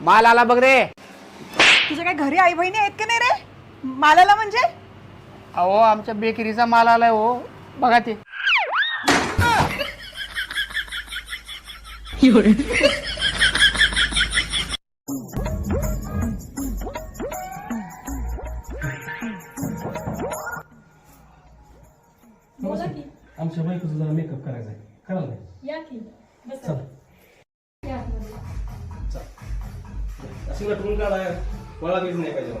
माल आला बघ रे. तुझ्या काय घरी आई बहिणी आहेत का नाही रे? मालाला म्हणजे? अहो आमच्या बेकरीचा माल आलाय हो. बघा ते. आमच्या बायकोचा जरा मेकअप करायचा आहे कराल नाही चला. अशी नटून काढा. मला बीज नाही पाहिजे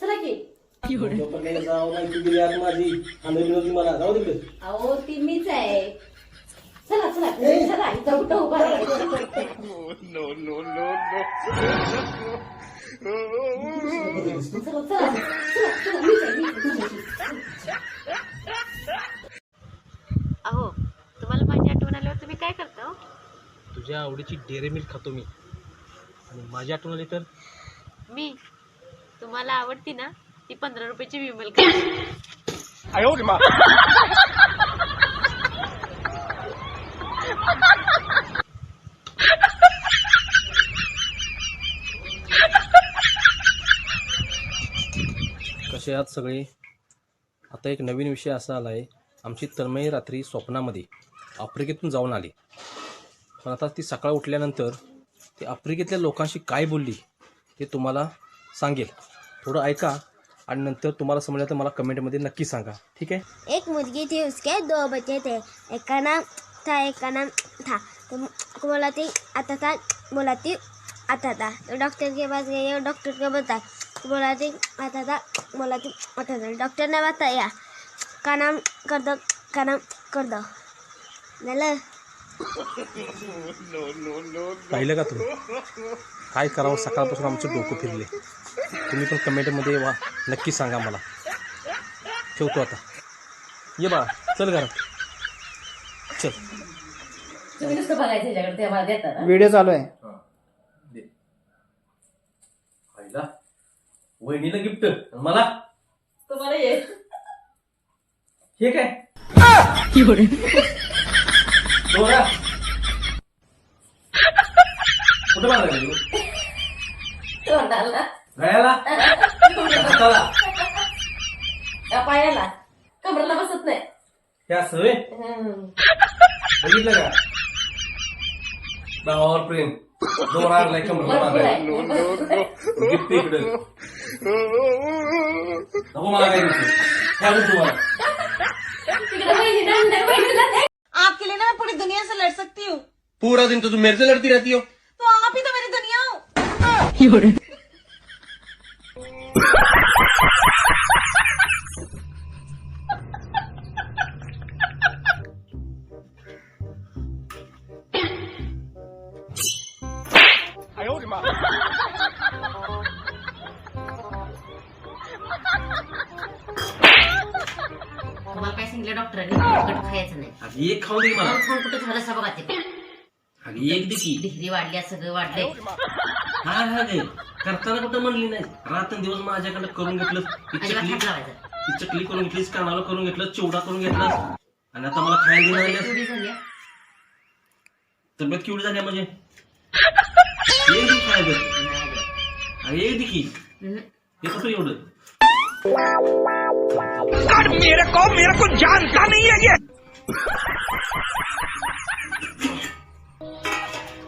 चला. की. काही जाऊ नाही तू गेली आत माझी आंधळी मला. जाऊ तिकडे. अहो ती मीच आहे. चला चला. चला इथं कुठं उभा चला चला. मीच आहे, मीच आहे. अहो तुम्हाला माझी आठवण आल्यावर तुम्ही काय करता हो? तुझ्या आवडीची डेअरी मिल्क खातो मी. आणि माझी आठवण आली तर? मी? तुम्हाला आवडती ना ती पंधरा रुपयाची विमल का कसे आहात सगळे. आता एक नवीन विषय असा आला आहे आमची तन्मयी रात्री स्वप्नामध्ये आफ्रिकेतून जाऊन आली. पण आता ती सकाळ उठल्यानंतर ती आफ्रिकेतल्या लोकांशी काय बोलली ते तुम्हाला सांगेल. थोडं ऐका आणि नंतर तुम्हाला समजलं तर मला कमेंटमध्ये नक्की सांगा. ठीक आहे? एक मुलगी थी उसके दो बच्चे थे. एक का नाम था एक का नाम था. तो बोला थी आता था बोला थी आता था. तो डॉक्टर के पास गई और डॉक्टर को बताया. बोला थी आता था बोला थी आता था डॉक्टर ने बताया का नाम कर दो का नाम कर दो झालं? पाहिलं का तुम्ही? काय करावं? सकाळपासून आमचं डोकं फिरले तुम्ही पण कमेंटमध्ये वा नक्की सांगा मला. ठेवतो आता. ये बाळा चल घरात. चल. ते हा? व्हिडिओ चालू आहे. वहिनीला गिफ्ट. मला? तुम्हाला ये. हे काय? दोरा कुठं बांधला गेली? तोंडाला. गळ्याला? हाताला? त्या पायाला? कमरेला बसत नाही. हे? हम्म. बघितलं का? भावावर प्रेम. दोरा आणलाय कमरला भरपूर बांधायला आहे. गिफ्ट इकडे नको मला काय गिफ्ट काय गिफ्ट तुम्हाला तिकडे बहिणीला आणलंय, बहिणीला नाही. आपके लिए ना मैं पूरी दुनिया से लड़ सकती हूँ। पूरा दिन तो तुम मेरे से लड़ती रहती हो। तो आप ही तो मेरी दुनिया हो। सांगितलं डॉक्टरांनी तिखट खायचं नाही. अगं एक खाऊ दे मला. खाऊन कुठं झालं असं बघा ते. अगं एक दे की. डिग्री वाढल्या सगळं वाढलंय. हा हा गे करताना कुठं म्हणली नाही. रात्रंदिवस माझ्याकडे करून घेतलं ती अजिबात चकली हात लावायचा. ती चकली करून घेतलीस कानाला करून घेतलं चिवडा करून घेतला आणि आता मला खायला देणार तब्येत नाही. केवढी झाली आहे? तब्येत केवढी झाली आहे म्हणजे? एक दे खायला नाही गं. अरे एक दे की. हम्म. हे कसं एवढं?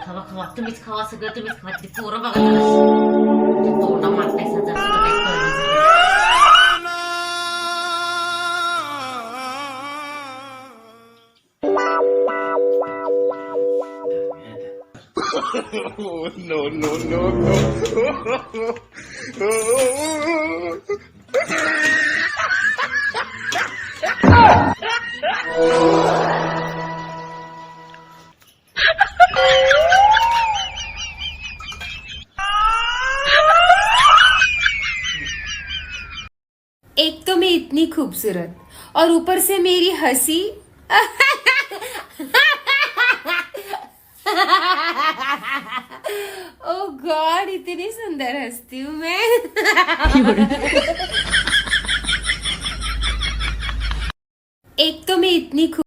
खावा खावा तुम्हीच खावा सगळं तुम्हीच खावा ती पोरं बघा जरा. तोंडा मारतायसा जरा सुद्धा काही कळलं नाही. एक तो मैं इतनी खूबसूरत, और ऊपर से मेरी हँसी। oh ओ गॉड इतनी सुंदर हंसती हूँ मैं। एक तो मैं इतनी